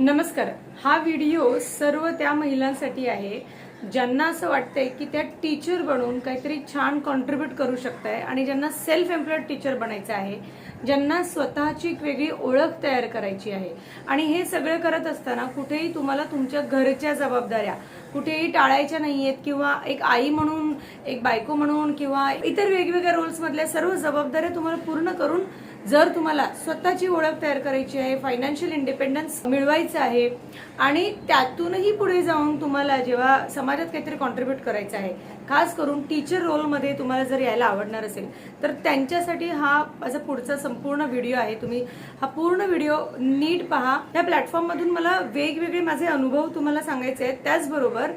नमस्कार. हा व्हिडिओ सर्व त्या महिलांसाठी आहे. ज्यांना असं वाटतंय की त्या टीचर बनून काहीतरी छान कॉन्ट्रीब्यूट करू शकताय आणि ज्यांना सेल्फ एम्प्लॉईड टीचर बनायचं आहे ज्यांना स्वतःची एक वेगळी ओळख तयार करायची आहे. आणि हे सगळं करत असताना कुठेही तुम्हाला तुमच्या घरच्या जबाबदाऱ्या कुठेही टाळायच्या नाहीयेत किंवा एक आई म्हणून एक बायको म्हणून किंवा इतर वेगवेगळ्या रोल्समधल्या सर्व जबाबदाऱ्या तुम्हाला पूर्ण करून जर तुम्हाला स्वतःची ओळख तयार करायची आहे फायनान्शियल इंडिपेंडन्स मिळवायचं आहे आणि त्यातूनही पुढे जाऊन तुम्हाला जेव्हा समाजात काहीतरी कॉन्ट्रीब्यूट करायचं आहे खास करून टीचर रोलमध्ये तुम्हाला जर यायला आवडणार असेल तर त्यांच्यासाठी हा माझा पुढचा संपूर्ण व्हिडिओ आहे. तुम्ही हा पूर्ण व्हिडिओ नीट पहा. या प्लॅटफॉर्ममधून मला वेगवेगळे माझे अनुभव तुम्हाला सांगायचे आहेत. त्याचबरोबर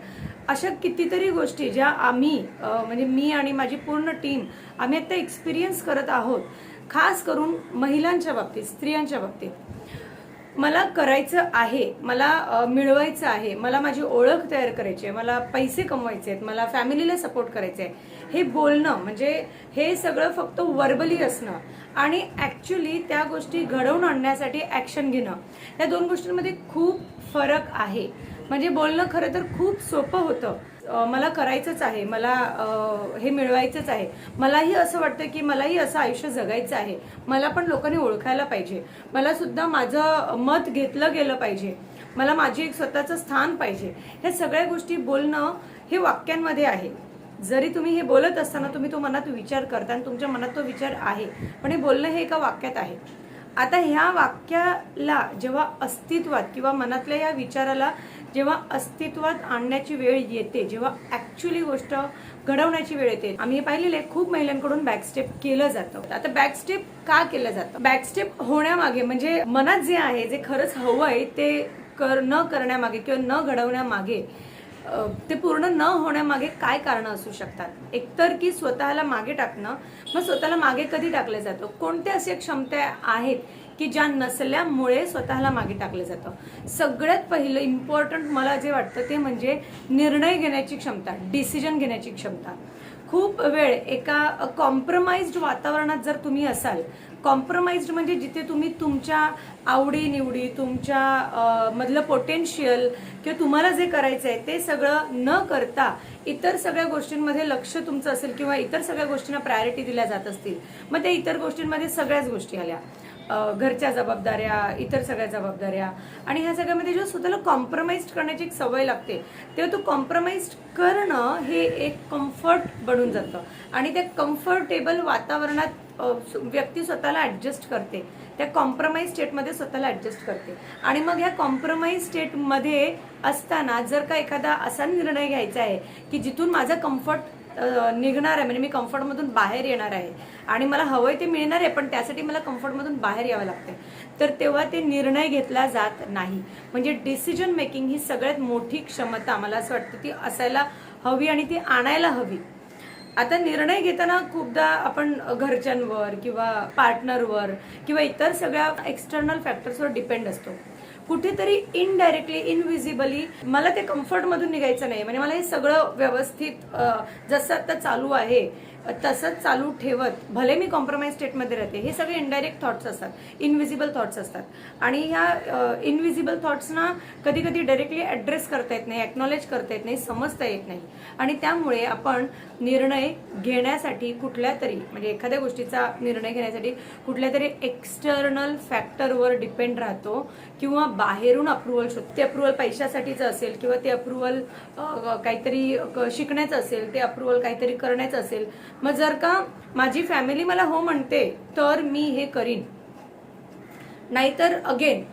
अशा कितीतरी गोष्टी ज्या आम्ही म्हणजे मी आणि माझी पूर्ण टीम आम्ही आता एक्सपिरियन्स करत आहोत खास करून महिलांच्या बाबतीत स्त्रियांच्या बाबतीत. मला करायचं आहे मला मिळवायचं आहे मला माझी ओळख तयार करायची आहे मला पैसे कमवायचे आहेत मला फॅमिलीला सपोर्ट करायचे आहे हे बोलणं म्हणजे हे सगळं फक्त वर्बली असणं आणि ॲक्च्युली त्या गोष्टी घडवून आणण्यासाठी ॲक्शन घेणं. या दोन गोष्टींमध्ये खूप फरक आहे. म्हणजे बोलणं खरं तर खूप सोपं होतं. मला करायचंच आहे मला हे मिळवायचंच आहे. मलाही असं वाटतं की मलाही असं आयुष्य जगायचं आहे. मला पण लोकांनी ओळखायला पाहिजे. मला सुद्धा माझं मत घेतलं गेलं पाहिजे. मला माझी एक स्वतःचं स्थान पाहिजे. ह्या सगळ्या गोष्टी बोलणं हे वाक्यांमध्ये आहे. जरी तुम्ही हे बोलत असताना तुम्ही तो मनात विचार करता आणि तुमच्या मनात तो विचार आहे पण हे बोलणं हे एका वाक्यात आहे. आता ह्या वाक्याला जेव्हा अस्तित्वात किंवा मनातल्या या विचाराला जेव्हा अस्तित्वात आणण्याची वेळ येते जेव्हा ऍक्च्युली गोष्ट घडवण्याची वेळ येते आम्ही हे पाहिलेले खूप महिलांकडून बॅकस्टेप केलं जातं. आता बॅकस्टेप का केलं जातं? बॅकस्टेप होण्यामागे म्हणजे मनात जे आहे जे खरंच हवं आहे ते कर न करण्यामागे किंवा न घडवण्यामागे ते पूर्ण न होण्यामागे काय कारण असू शकतात? एकतर की स्वतःला मागे टाकणं मग स्वतःला मागे कधी टाकलं जातं? कोणत्या असे क्षमता आहेत की ज्या नसल्यामुळे स्वतःला मागे टाकलं जातं? सगळ्यात पहिलं इम्पॉर्टंट मला जे वाटतं ते म्हणजे निर्णय घेण्याची क्षमता डिसिजन घेण्याची क्षमता. खूप वेळ एका कॉम्प्रमाइज्ड वातावरणात जर तुम्ही असाल कॉम्प्रोमाइज्ड म्हणजे जिथे तुम्ही तुमच्या आवडीनिवडी तुमच्या मधलं पोटेन्शियल किंवा तुम्हाला जे करायचं आहे ते सगळं न करता इतर सगळ्या गोष्टींमध्ये लक्ष तुमचं असेल किंवा इतर सगळ्या गोष्टींना प्रायोरिटी दिल्या जात असतील मग त्या इतर गोष्टींमध्ये सगळ्याच गोष्टी आल्या. घरच्या जबाबदाऱ्या इतर सगळ्या जबाबदाऱ्या. आणि ह्या सगळ्यामध्ये जेव्हा स्वतःला कॉम्प्रोमाइज करण्याची एक सवय लागते तेव्हा तो कॉम्प्रोमाइज करणं हे एक कम्फर्ट बनून जातं. आणि त्या कम्फर्टेबल वातावरणात व्यक्ती स्वतःला ऍडजस्ट करते. त्या कॉम्प्रोमाइज स्टेटमध्ये स्वतःला ऍडजस्ट करते. आणि मग ह्या कॉम्प्रोमाइज स्टेटमध्ये असताना जर का एखादा असा निर्णय घ्यायचा आहे की जिथून माझा कम्फर्ट निघणार आहे. म्हणजे मी कम्फर्टमधून बाहेर येणार आहे. आणि मला हवंय ते मिळणार आहे पण त्यासाठी मला कम्फर्टमधून बाहेर यावं लागतंय. तर तेव्हा ते निर्णय घेतला जात नाही. म्हणजे डिसिजन मेकिंग ही सगळ्यात मोठी क्षमता मला असं वाटतं ती असायला हवी आणि ती आणायला हवी. आता निर्णय घेताना खूपदा आपण घरच्यांवर किंवा पार्टनरवर किंवा इतर सगळ्या एक्सटर्नल फॅक्टर्सवर डिपेंड असतो. कुठेतरी इनडायरेक्टली इनविजिबली मला ते कम्फर्टमधून निघायचं नाही. म्हणजे मला हे सगळं व्यवस्थित जसं आता चालू आहे तसंच चालू ठेवत भले मी कॉम्प्रोमाइज स्टेटमध्ये राहते हे सगळे इनडायरेक्ट थॉट्स असतात इनविजिबल थॉट्स असतात. आणि ह्या इनविजिबल थॉट्सना कधी कधी डायरेक्टली ॲड्रेस करता येत नाही एक्नॉलेज करता येत नाही समजता येत नाही. आणि त्यामुळे आपण निर्णय घेण्यासाठी कुठल्या तरी म्हणजे एखाद्या गोष्टीचा निर्णय घेण्यासाठी कुठल्या तरी एक्स्टर्नल फॅक्टरवर डिपेंड राहतो किंवा बाहेरून अप्रुव्हल शोधतो ते अप्रुव्हल पैशासाठीचं असेल किंवा ते अप्रुव्हल काहीतरी शिकण्याचं असेल ते अप्रुव्हल काहीतरी करण्याचं असेल मग जर का माझी फॅमिली मला हो म्हणते तर मी हे करीन. नाहीतर अगेन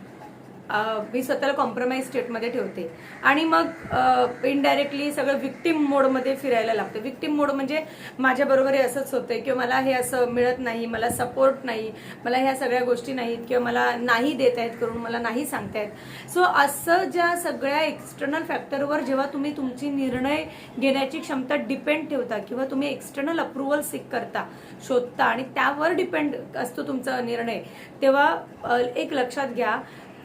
मी स्वतःला कॉम्प्रोमाइज स्टेटमध्ये ठेवते. आणि मग इनडायरेक्टली सगळं विक्टीम मोडमध्ये फिरायला लागतं. विक्टीम मोड म्हणजे माझ्याबरोबर हे असंच होतंय किंवा मला हे असं मिळत नाही मला सपोर्ट नाही मला ह्या सगळ्या गोष्टी नाहीत किंवा मला नाही देत आहेत करून मला नाही सांगतायत सो असं ज्या सगळ्या एक्सटर्नल फॅक्टरवर जेव्हा तुम्ही तुमची निर्णय घेण्याची क्षमता डिपेंड ठेवता किंवा तुम्ही एक्सटर्नल अप्रुव्हल सिक करता शोधता आणि त्यावर डिपेंड असतो तुमचा निर्णय तेव्हा एक लक्षात घ्या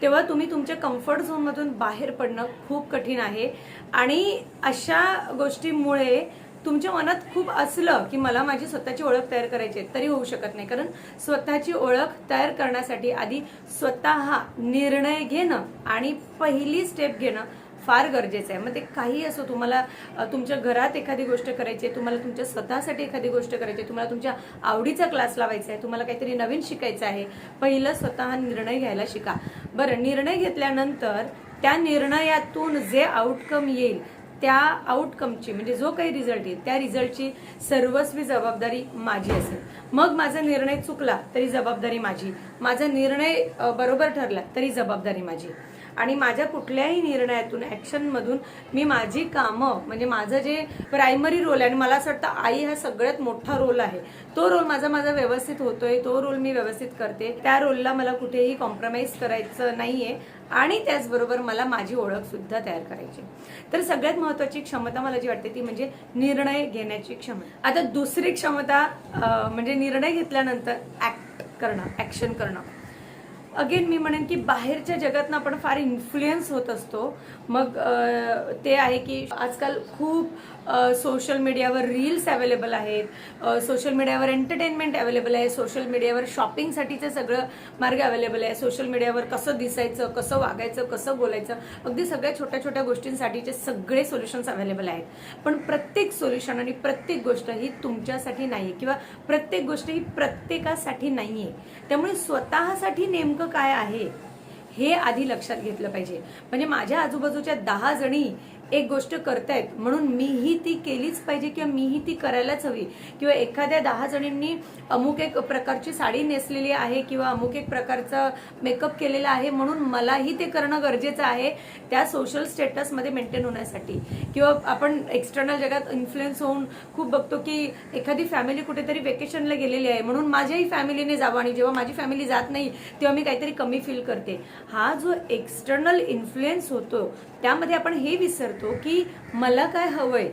तेव्हा तुम्ही तुमच्या कम्फर्ट झोनमधून बाहेर पडणं खूप कठीण आहे. आणि अशा गोष्टीमुळे तुमच्या मनात खूप असलं की मला माझी स्वतःची ओळख तयार करायची आहे, तरी होऊ शकत नाही. कारण स्वतःची ओळख तयार करण्यासाठी आधी स्वतः निर्णय घेणं आणि पहिली स्टेप घेणं फार गरजेचं आहे. मग ते काही असो तुम्हाला तुमच्या घरात एखादी गोष्ट करायची आहे तुम्हाला तुमच्या स्वतःसाठी एखादी गोष्ट करायची आहे तुम्हाला तुमच्या आवडीचा क्लास लावायचा आहे तुम्हाला काहीतरी नवीन शिकायचं आहे पहिलं स्वतः निर्णय घ्यायला शिका. बरं निर्णय घेतल्यानंतर त्या निर्णयातून जे आउटकम येईल त्या आउटकमची म्हणजे जो काही रिझल्ट येईल त्या रिझल्टची सर्वस्वी जबाबदारी माझी असेल. मग माझा निर्णय चुकला तरी जबाबदारी माझी. माझा निर्णय बरोबर ठरला तरी जबाबदारी माझी. आणि माझ्या कुठल्याही निर्णयातून ॲक्शनमधून मी माझी कामं म्हणजे माझं जे प्रायमरी रोल आहे आणि मला असं वाटतं आई हा सगळ्यात मोठा रोल आहे. तो रोल माझा माझा व्यवस्थित होतोय तो रोल मी व्यवस्थित करते. त्या रोलला मला कुठेही कॉम्प्रोमाइज करायचं नाहीये. आणि त्याचबरोबर मला माझी ओळखसुद्धा तयार करायची. तर सगळ्यात महत्त्वाची क्षमता मला जी वाटते ती म्हणजे निर्णय घेण्याची क्षमता. आता दुसरी क्षमता म्हणजे निर्णय घेतल्यानंतर ॲक्ट करणं ॲक्शन करणं. अगेन मी म्हणेन की बाहेरच्या जगातनं आपण फार इन्फ्लुएन्स होत असतो. मग ते आहे की आजकाल खूप सोशल मीडियावर रील्स अवेलेबल आहेत. सोशल मीडियावर एंटरटेनमेंट अवेलेबल आहे. सोशल मीडियावर शॉपिंगसाठीचं सगळं मार्ग अवेलेबल आहे. सोशल मीडियावर कसं दिसायचं कसं वागायचं कसं बोलायचं अगदी सगळ्या छोट्या छोट्या गोष्टींसाठीचे सगळे सोल्युशन्स अवेलेबल आहेत. पण प्रत्येक सोल्युशन आणि प्रत्येक गोष्ट ही तुमच्यासाठी नाही आहे किंवा प्रत्येक गोष्ट ही प्रत्येकासाठी नाही आहे त्यामुळे स्वतःसाठी नेमकं काय आहे हे आधी लक्षात घेतलं पाहिजे. म्हणजे माझ्या आजूबाजूच्या दहा जणी एक गोष्ट करतायत म्हणून मीही ती केलीच पाहिजे किंवा मीही ती करायलाच हवी. किंवा एखाद्या दहा जणींनी अमुक एक प्रकारची साडी नेसलेली आहे किंवा अमुक एक प्रकारचा मेकअप केलेला आहे म्हणून मलाही ते करणं गरजेचं आहे त्या सोशल स्टेटसमध्ये मेंटेन होण्यासाठी. किंवा आपण एक्सटर्नल जगात इन्फ्लुएन्स होऊन खूप बघतो की एखादी फॅमिली कुठेतरी वेकेशनला गेलेली आहे म्हणून माझ्याही फॅमिलीने जावं आणि जेव्हा माझी फॅमिली जात नाही तेव्हा मी काहीतरी कमी फील करते. हा जो एक्सटर्नल इन्फ्लुएन्स होतो त्यामध्ये आपण हे विसरतो. की मला काय हवंय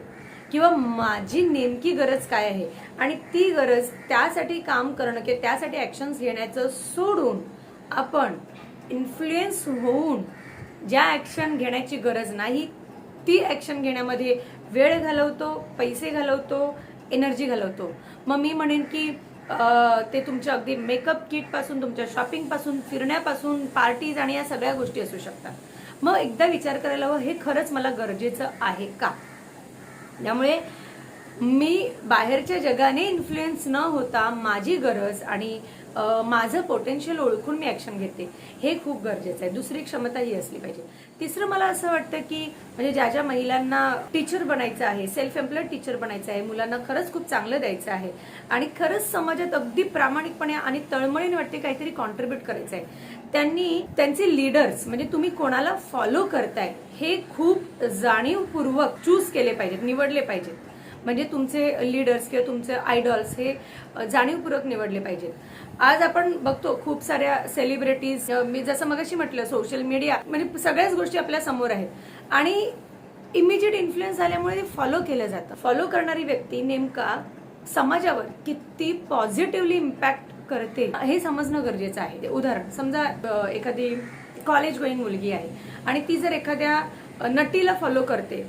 किंवा माझी नेमकी गरज काय आहे? आणि ती गरज त्यासाठी काम करणं किंवा त्यासाठी ऍक्शन्स घेण्याचं सोडून आपण इन्फ्लुएन्स होऊन ज्या ऍक्शन घेण्याची गरज नाही ती ऍक्शन घेण्यामध्ये वेळ घालवतो पैसे घालवतो एनर्जी घालवतो. मग मी म्हणेन की ते तुमच्या अगदी मेकअप किटपासून तुमच्या शॉपिंगपासून फिरण्यापासून पार्टीज आणि या सगळ्या गोष्टी असू शकतात. मग एकदा विचार करायला हवं हे खरंच मला गरजेचं आहे का? त्यामुळे मी बाहेरच्या जगाने इन्फ्लुएन्स न होता माझी गरज आणि माझं पोटेन्शियल ओळखून मी ॲक्शन घेते हे खूप गरजेचं आहे. दुसरी क्षमता ही असली पाहिजे. तिसरं मला असं वाटतं की म्हणजे ज्या ज्या महिलांना टीचर बनायचं आहे सेल्फ एम्प्लॉईड टीचर बनायचं आहे मुलांना खरंच खूप चांगलं द्यायचं आहे आणि खरंच समाजात अगदी प्रामाणिकपणे आणि तळमळीने वाटते काहीतरी कॉन्ट्रीब्युट करायचं आहे. त्यांनी त्यांचे लीडर्स म्हणजे तुम्ही कोणाला फॉलो करताय हे खूप जाणीवपूर्वक चूज केले पाहिजेत निवडले पाहिजेत. म्हणजे तुमचे लीडर्स किंवा तुमचे आयडॉल्स हे जाणीवपूर्वक निवडले पाहिजेत. आज आपण बघतो खूप साऱ्या सेलिब्रिटीज मी जसं मगाशी म्हटलं सोशल मीडिया म्हणजे सगळ्याच गोष्टी आपल्यासमोर आहेत. आणि इमिजिएट इन्फ्लुएन्स झाल्यामुळे फॉलो केलं जातं. फॉलो करणारी व्यक्ती नेमका समाजावर किती पॉझिटिव्हली इम्पॅक्ट करते. हे समजणं गरजेचं आहे. ते उदाहरण समजा एखादी कॉलेज गोईंग मुलगी आहे आणि ती जर एखाद्या नटीला फॉलो करते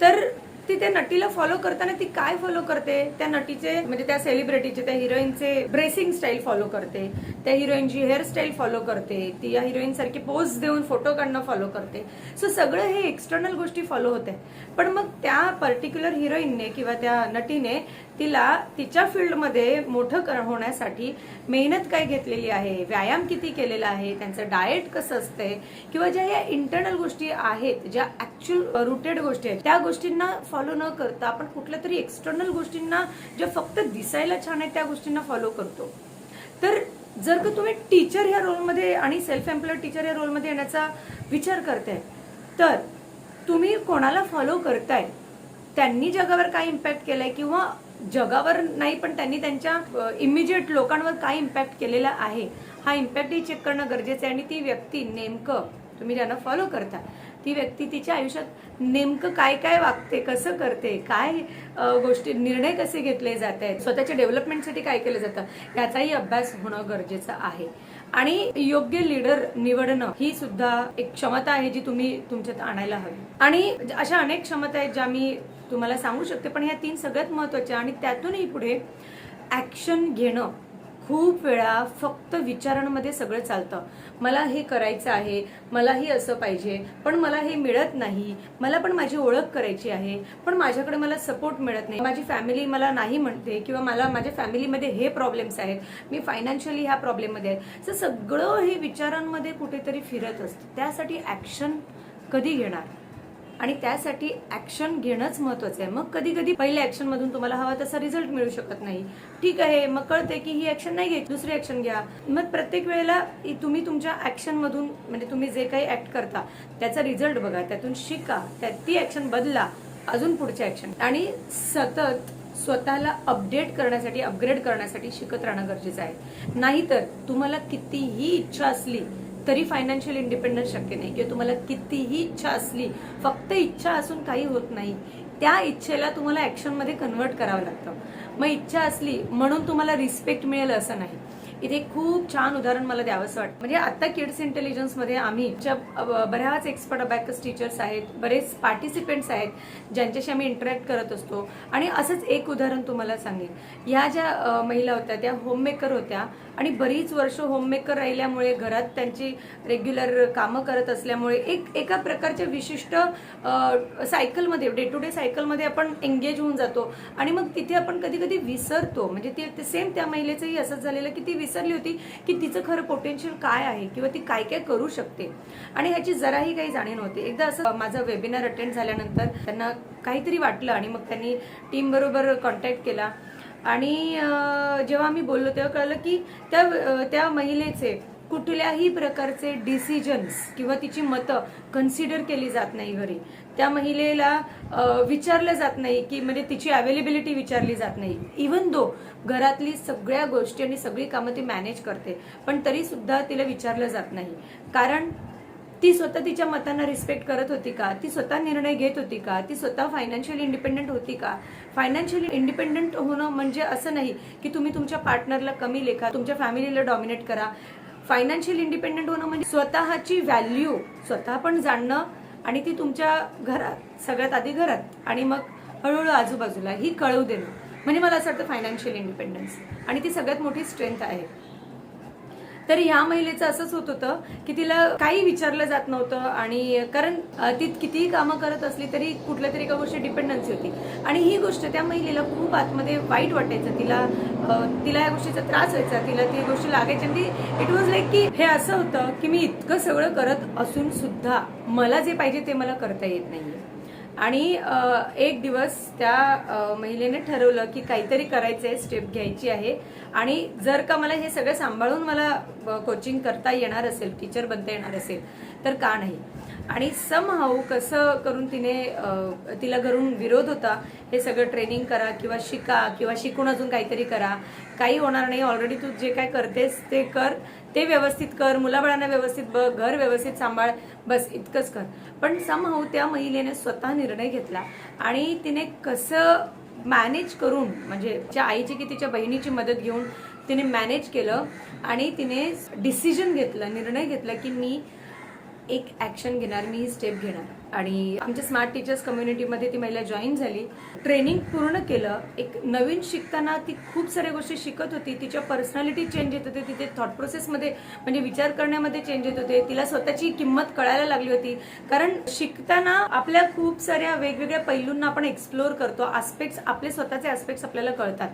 तर ती त्या नटीला फॉलो करताना ती काय फॉलो करते? त्या नटीचे म्हणजे त्या सेलिब्रिटीचे त्या हिरोईनचे ड्रेसिंग स्टाईल फॉलो करते. त्या हिरोईनची हेअरस्टाईल फॉलो करते. ती या हिरोईन सारखी पोज देऊन फोटो काढणं फॉलो करते. सो सगळं हे एक्सटर्नल गोष्टी फॉलो होते पण मग त्या पर्टिक्युलर हिरोईनने किंवा त्या नटीने तिला तिच्या फील्डमध्ये मोठं कर- होण्यासाठी मेहनत काय घेतलेली आहे? व्यायाम किती केलेला आहे? त्यांचं डाएट कसं असतंय? किंवा ज्या या इंटरनल गोष्टी आहेत ज्या ॲक्च्युअल रुटेड गोष्टी आहेत त्या गोष्टींना फॉलो न करता आपण कुठल्या तरी एक्सटर्नल गोष्टींना ज्या फक्त दिसायला छान आहेत त्या गोष्टींना फॉलो करतो. तर जर का तुम्ही टीचर ह्या रोलमध्ये आणि सेल्फ एम्प्लॉयड टीचर या रोलमध्ये येण्याचा विचार करताय तर तुम्ही कोणाला फॉलो करताय? त्यांनी जगावर काय इम्पॅक्ट केलाय? किंवा जगावर नाही पण त्यांनी त्यांच्या इमिजिएट लोकांवर काय इम्पॅक्ट केलेला आहे हा इम्पॅक्टही चेक करणं गरजेचं आहे. आणि ती व्यक्ती नेमकं तुम्ही ज्यांना फॉलो करता ती व्यक्ती तिच्या आयुष्यात नेमकं काय काय वागते कसं करते काय गोष्टी निर्णय कसे घेतले जात आहेत स्वतःच्या डेव्हलपमेंटसाठी काय केलं जातं याचाही अभ्यास होणं गरजेचं आहे. आणि योग्य लीडर निवडणं ही सुद्धा एक क्षमता आहे जी तुम्ही तुमच्यात आणायला हवी. आणि अशा अनेक क्षमता आहेत ज्या मी तुम्हाला सांगू शकते पण ह्या तीन सगळ्यात महत्त्वाच्या आणि त्यातूनही पुढे ॲक्शन घेणं खूप वेळा फक्त विचारांमध्ये सगळं चालतं. मला हे करायचं आहे मलाही असं पाहिजे पण मला हे मिळत नाही मला पण माझी ओळख करायची आहे पण माझ्याकडे मला सपोर्ट मिळत नाही. माझी फॅमिली मला नाही म्हणते किंवा मला माझ्या फॅमिलीमध्ये हे प्रॉब्लेम्स आहेत मी फायनान्शियली ह्या प्रॉब्लेममध्ये आहे. तर सगळं हे विचारांमध्ये कुठेतरी फिरत असतं. त्यासाठी ॲक्शन कधी घेणार? आणि त्यासाठी ऍक्शन घेणंच महत्वाचं आहे. मग कधी कधी पहिल्या ऍक्शन मधून तुम्हाला हवा तसा रिझल्ट मिळू शकत नाही. ठीक आहे मग कळते की ही ऍक्शन नाही घ्यायची दुसरी ऍक्शन घ्या. मग प्रत्येक वेळेला तुम्ही तुमच्या ऍक्शन मधून म्हणजे तुम्ही जे काही ऍक्ट करता त्याचा रिझल्ट बघा त्यातून शिका त्या ती ऍक्शन बदला अजून पुढच्या ऍक्शन आणि सतत स्वतःला अपडेट करण्यासाठी अपग्रेड करण्यासाठी शिकत राहणं गरजेचं आहे. नाहीतर तुम्हाला कितीही इच्छा असली तरी फायनान्शियल इंडिपेंडन्स शक्य नाही. किंवा तुम्हाला कितीही इच्छा असली फक्त इच्छा असून काही होत नाही त्या इच्छेला तुम्हाला ऍक्शनमध्ये कन्वर्ट करावं लागतं. मग इच्छा असली म्हणून तुम्हाला रिस्पेक्ट मिळेल असं नाही. इथे खूप छान उदाहरण मला द्यावंसं वाटतं. म्हणजे आता किड्स इंटेलिजन्समध्ये आम्ही ज्या बऱ्याच एक्सपर्ट अबॅकस टीचर्स आहेत बरेच पार्टिसिपेंट्स आहेत ज्यांच्याशी आम्ही इंटरॅक्ट करत असतो. आणि असंच एक उदाहरण तुम्हाला सांगेन. ह्या ज्या महिला होत्या त्या होममेकर होत्या आणि बरीच वर्ष होममेकर राहिल्यामुळे घरात त्यांची रेग्युलर कामं करत असल्यामुळे एक एका प्रकारच्या विशिष्ट सायकलमध्ये डे टू डे सायकलमध्ये आपण एंगेज होऊन जातो. आणि मग तिथे आपण कधी कधी विसरतो. म्हणजे ते सेम त्या महिलेचंही असंच झालेलं की ती विसरली होती की तिचं खरं पोटेन्शियल काय आहे किंवा ती काय काय करू शकते. आणि ह्याची जराही काही जाणीव नव्हती. एकदा असं माझा वेबिनार अटेंड झाल्यानंतर त्यांना काहीतरी वाटलं आणि मग त्यांनी टीम बरोबर कॉन्टॅक्ट केला. आणि जेव्हा आम्ही बोललो तेव्हा कळलं की त्या त्या महिलेचे कुठल्याही प्रकारचे डिसिजन्स किंवा तिची मतं कन्सिडर केली जात नाही घरी त्या महिलेला विचारलं जात नाही की म्हणजे तिची अवेलेबिलिटी विचारली जात नाही. इवन दो घरातली सगळ्या गोष्टी आणि सगळी कामं ती मॅनेज करते पण तरी सुद्धा तिला विचारलं जात नाही. कारण ती स्वतः तिच्या मतांना रिस्पेक्ट करत होती का? ती स्वतः निर्णय घेत होती का? ती स्वतः फायनान्शियली इंडिपेंडंट होती का? फायनान्शियली इंडिपेंडंट होणं म्हणजे असं नाही की तुम्ही तुमच्या पार्टनरला कमी लेखा तुमच्या फॅमिलीला डॉमिनेट करा. फायनान्शियल इंडिपेंडंट होणं म्हणजे स्वतःची व्हॅल्यू स्वतः पण जाणणं आणि ती तुमच्या घरात सगळ्यात आधी घरात आणि मग हळूहळू आजूबाजूला ही कळवू देणं. म्हणजे मला असं वाटतं फायनान्शियल इंडिपेंडन्स आणि ती सगळ्यात मोठी स्ट्रेंथ आहे. तर ह्या महिलेचं असंच होत होतं की तिला काही विचारलं जात नव्हतं आणि कारण ती कितीही कामं करत असली तरी कुठल्या तरी एका गोष्टी डिपेंडन्सी होती. आणि ही गोष्ट त्या महिलेला खूप आतमध्ये वाईट वाटायचं. तिला तिला या गोष्टीचा त्रास व्हायचा. तिला ती गोष्ट लागायची. आणि ती इट वॉज लाईक की हे असं होतं की मी इतकं सगळं करत असून सुद्धा मला जे पाहिजे ते मला करता येत नाहीये. आणि एक दिवस त्या महिलेने ठरवलं की काहीतरी करायचं आहे स्टेप घ्यायची आहे. आणि जर का मला हे सगळं सांभाळून मला कोचिंग करता येणार असेल टीचर बनता येणार असेल तर का नाही? आणि समहाऊ कसं करून तिने तिला घरून विरोध होता हे सगळं ट्रेनिंग करा किंवा शिका किंवा शिकून अजून काहीतरी करा. काही होणार नाही ऑलरेडी तू जे काय करतेस ते कर ते व्यवस्थित कर मुलाबाळांना व्यवस्थित बघ घर व्यवस्थित सांभाळ बस इतकंच कर. पण समहाऊ त्या महिलेने स्वतः निर्णय घेतला आणि तिने कसं मॅनेज करून म्हणजे तिच्या आईची की तिच्या बहिणीची मदत घेऊन तिने मॅनेज केलं आणि तिने डिसिजन घेतलं निर्णय घेतला की मी एक ऍक्शन घेणार मी ही स्टेप घेणार. आणि आमच्या स्मार्ट टीचर्स कम्युनिटीमध्ये ती महिला जॉईन झाली. ट्रेनिंग पूर्ण केलं. एक नवीन शिकताना ती खूप साऱ्या गोष्टी शिकत होती. तिच्या पर्सनॅलिटी चेंज येत होते. तिथे थॉट प्रोसेसमध्ये म्हणजे विचार करण्यामध्ये चेंज येत होते. तिला स्वतःची किंमत कळायला लागली होती. कारण शिकताना आपल्या खूप साऱ्या वेगवेगळ्या पैलूंना आपण एक्सप्लोर करतो. आस्पेक्ट्स आपले स्वतःचे आस्पेक्ट्स आपल्याला कळतात.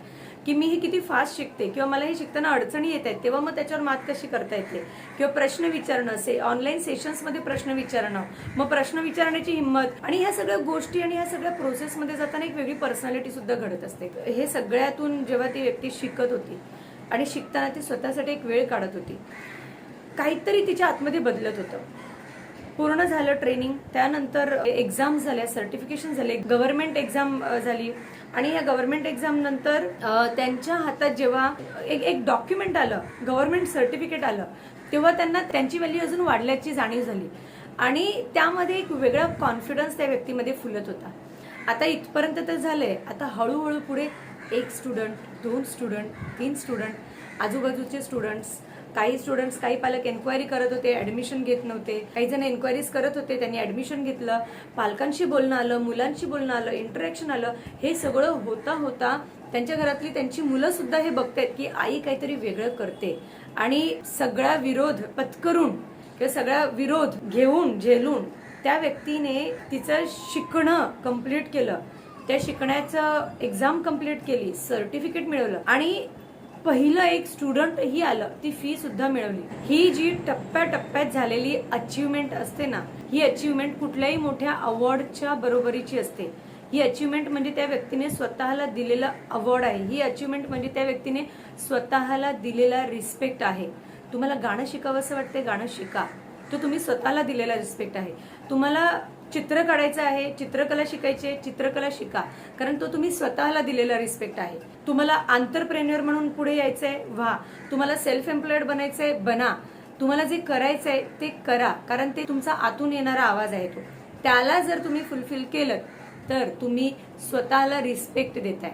की मी हे किती फास्ट शिकते किंवा मला हे शिकताना अडचणी येत आहेत तेव्हा मग त्याच्यावर मात कशी करता येते? किंवा प्रश्न विचारणं से ऑनलाईन सेशन्समध्ये प्रश्न विचारणं मग प्रश्न विचारण्याची हिंमत आणि ह्या सगळ्या गोष्टी आणि ह्या सगळ्या प्रोसेसमध्ये जाताना एक वेगळी पर्सनॅलिटी सुद्धा घडत असते. हे सगळ्यातून जेव्हा ती व्यक्ती शिकत होती आणि शिकताना ती स्वतःसाठी एक वेळ काढत होती काहीतरी तिच्या आतमध्ये बदलत होतं. पूर्ण झालं ट्रेनिंग त्यानंतर एक्झाम झाल्या सर्टिफिकेशन झाले गव्हर्नमेंट एक्झाम झाली. आणि या गव्हर्नमेंट एक्झाम नंतर त्यांच्या हातात जेव्हा एक एक डॉक्युमेंट आलं गव्हर्नमेंट सर्टिफिकेट आलं तेव्हा त्यांना त्यांची व्हॅल्यू अजून वाढल्याची जाणीव झाली. आणि त्यामध्ये एक वेगळा कॉन्फिडन्स त्या व्यक्तीमध्ये फुलत होता. आता इथपर्यंत तर झालंय. आता हळूहळू पुढे एक स्टुडंट दोन स्टुडंट तीन स्टुडंट आजूबाजूचे स्टुडंट्स काही स्टुडंट्स काही पालक एन्क्वायरी करत होते ऍडमिशन घेत नव्हते. काही जण एन्क्वायरीज करत होते त्यांनी ऍडमिशन घेतलं. पालकांशी बोलणं आलं मुलांशी बोलणं आलं इंटरॅक्शन आलं. हे सगळं होता होता त्यांच्या घरातली त्यांची मुलं सुद्धा हे बघतायत की आई काहीतरी वेगळं करते. आणि सगळा विरोध पत्करून किंवा सगळा विरोध घेऊन झेलून त्या व्यक्तीने तिचं शिकणं कंप्लीट केलं. त्या शिकण्याचं एक्झाम कंप्लीट केली सर्टिफिकेट मिळवलं. आणि पहिलं एक स्टुडंट ही आलं. ती फी सुद्धा मिळवली. ही जी टप्प्याटप्प्यात झालेली अचिव्हमेंट असते ना ही अचिव्हमेंट कुठल्याही मोठ्या अवॉर्डच्या बरोबरीची असते. ही अचिव्हमेंट म्हणजे, म्हणजे त्या व्यक्तीने स्वतःला दिलेला अवॉर्ड आहे. ही अचिव्हमेंट म्हणजे त्या व्यक्तीने स्वतःला दिलेला रिस्पेक्ट आहे. तुम्हाला गाणं शिकावं असं वाटतं गाणं शिका. तो तुम्ही स्वतःला दिलेला रिस्पेक्ट आहे. तुम्हाला चित्र काढायचं आहे चित्रकला शिकायची आहे चित्रकला शिका. कारण तो तुम्ही स्वतःला दिलेला रिस्पेक्ट आहे. तुम्हाला आंतरप्रेन्युअर म्हणून पुढे यायचंय व्हा. तुम्हाला सेल्फ एम्प्लॉयड बनायचंय बना. तुम्हाला जे करायचंय ते करा. कारण ते तुमचा आतून येणारा आवाज आहे तो. त्याला जर तुम्ही फुलफिल केलं तर तुम्ही स्वतःला रिस्पेक्ट देताय.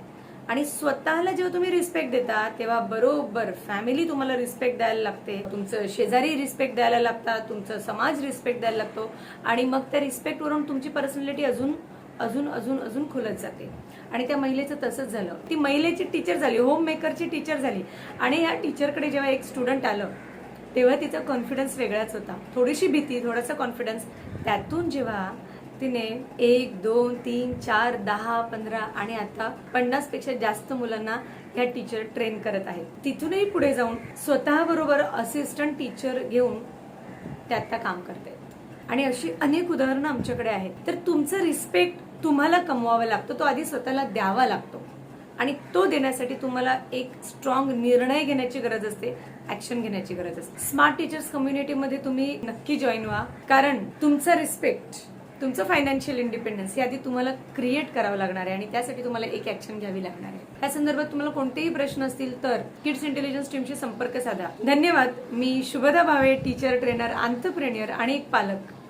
आणि स्वतःला जेव्हा तुम्ही रिस्पेक्ट देता तेव्हा बरोबर फॅमिली तुम्हाला रिस्पेक्ट द्यायला लागते. तुमचं शेजारी रिस्पेक्ट द्यायला लागतात तुमचं समाज रिस्पेक्ट द्यायला लागतो आणि मग त्या रिस्पेक्टवरून तुमची पर्सनॅलिटी अजून अजून अजून अजून खुलत जाते. आणि त्या महिलेचं तसंच झालं. ती महिलेची टीचर झाली होम मेकरची टीचर झाली. आणि ह्या टीचरकडे जेव्हा एक स्टुडंट आलं तेव्हा तिचा कॉन्फिडन्स वेगळाच होता. थोडीशी भीती थोडासा कॉन्फिडन्स त्यातून जेव्हा तिने एक दोन तीन चार दहा पंधरा आणि आता पन्नासपेक्षा जास्त मुलांना ह्या टीचर ट्रेन करत आहेत. तिथूनही पुढे जाऊन स्वतः बरोबर असिस्टंट टीचर घेऊन त्या आता काम करते आणि अशी अनेक उदाहरणं आमच्याकडे आहेत. तर तुमचं रिस्पेक्ट तुम्हाला कमवावा लागतो तो आधी स्वतःला द्यावा लागतो. आणि तो देण्यासाठी तुम्हाला एक स्ट्रॉंग निर्णय घेण्याची गरज असते ऍक्शन घेण्याची गरज असते. स्मार्ट टीचर्स कम्युनिटीमध्ये तुम्ही नक्की जॉईन व्हा. कारण तुमचा रिस्पेक्ट तुमचं फायनान्शियल इंडिपेंडन्स यादी आधी तुम्हाला क्रिएट करावं लागणार आहे आणि त्यासाठी तुम्हाला एक ऍक्शन घ्यावी लागणार आहे. या संदर्भात तुम्हाला कोणतेही प्रश्न असतील तर किड्स इंटेलिजन्स टीमशी संपर्क साधा. धन्यवाद. मी Shubhada Bhave teacher trainer entrepreneur आणि एक पालक.